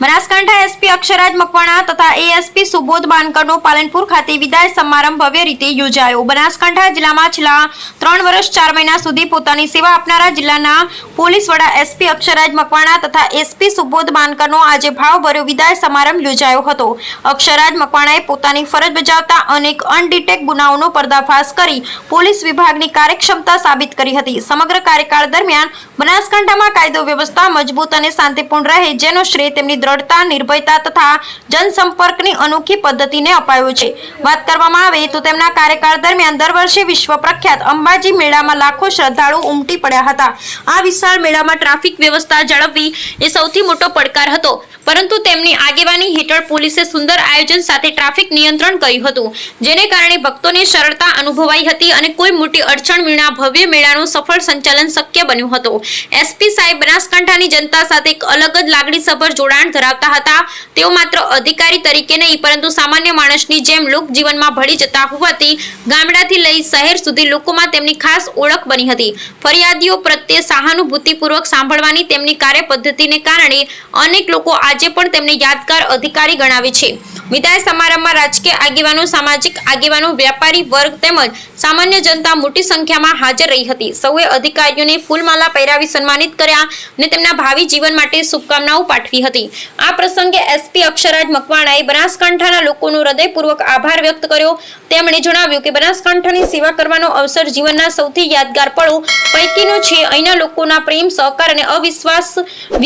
Banaskantha SP Akshraj Makwana તથા ASP Subodh બાનકરનો Palanpur ખાતે વિદાય સમારંભ ભવ્ય રીતે યોજાયો. બનાસકાંઠા જિલ્લામાં છેલ્લા ત્રણ વર્ષ, ચાર મહિના સુધી પોતાની સેવા આપનારા જિલ્લાના પોલીસ વડા એસપી અક્ષરાજ મકવાણા તથા એસપી સુબોધ બાનકરનો આજે ભાવભર્યો વિદાય સમારંભ યોજાયો હતો. અક્ષરાજ મકવાણાએ પોતાની ફરજ બજાવતા અનેક અનડિટેક ગુનાઓનો પર્દાફાશ કરી પોલીસ વિભાગની કાર્યક્ષમતા સાબિત કરી હતી. સમગ્ર કાર્યકાળ દરમિયાન બનાસકાંઠામાં કાયદો વ્યવસ્થા મજબૂત અને શાંતિપૂર્ણ રહે, જેનો શ્રેય તેમની દ્રઢતા, નિર્ભયતા તથા જનસંપર્કની અનોખી પદ્ધતિને અપાયો છે. વાત કરવામાં આવે તો તેમના કાર્યકાળ દરમિયાન દર વર્ષે વિશ્વ પ્રખ્યાત અંબાજી મેળામાં લાખો શ્રદ્ધાળુ ઉમટી પડ્યા હતા. આ વિશાળ મેળામાં ટ્રાફિક વ્યવસ્થા જાળવવી એ સૌથી મોટો પડકાર હતો. પરંતુ તેમની આગેવાની હેઠળ પોલીસે સુંદર આયોજન સાથે ટ્રાફિક નિયંત્રણ કર્યું હતું, જેને કારણે ભક્તોને સરળતા અનુભવાઈ હતી અને કોઈ મોટી અડચણ વિના ભવ્ય મેળાનું સફળ સંચાલન શક્ય બન્યું હતું. એસપી સાહેબ બનાસકાંઠાની જનતા સાથે એક અલગ જ લાગણીસભર જોડાણ ધરાવતા હતા. તેઓ માત્ર અધિકારી તરીકે નહીં, પરંતુ સામાન્ય માણસની જેમ લોક જીવનમાં ભળી જતા હોવાથી ગામડાથી લઈ શહેર સુધી લોકોમાં તેમની ખાસ ઓળખ બની હતી. ફરિયાદીઓ પ્રત્યે સહાનુભૂતિપૂર્વક સાંભળવાની તેમની કાર્યપદ્ધતિને કારણે અનેક લોકો આજે પણ તેમને યાદગાર અધિકારી ગણાવે છે. વિદાય સમારંભમાં રાજકીય આગેવાનો, સામાજિક આગેવાનો, વ્યાપારી વર્ગ તેમજ સામાન્ય જનતા મોટી સંખ્યામાં હાજર રહી હતી. સૌએ અધિકારીઓને ફૂલમાલા પહેરાવી સન્માનિત કર્યા અને તેમના ભાવિ જીવન માટે શુભકામનાઓ પાઠવી હતી. આ પ્રસંગે એસપી અક્ષરાજ મકવાણાએ બનાસકાંઠાના લોકોનો હૃદયપૂર્વક આભાર વ્યક્ત કર્યો. તેમણે જણાવ્યું કે બનાસકાંઠાની સેવા કરવાનો અવસર જીવનના સૌથી યાદગાર પળો પૈકીનો છે. અહીંના લોકોના પ્રેમ, સહકાર અને અવિશ્વાસ,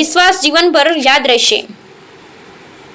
વિશ્વાસ જીવનભર યાદ રહેશે.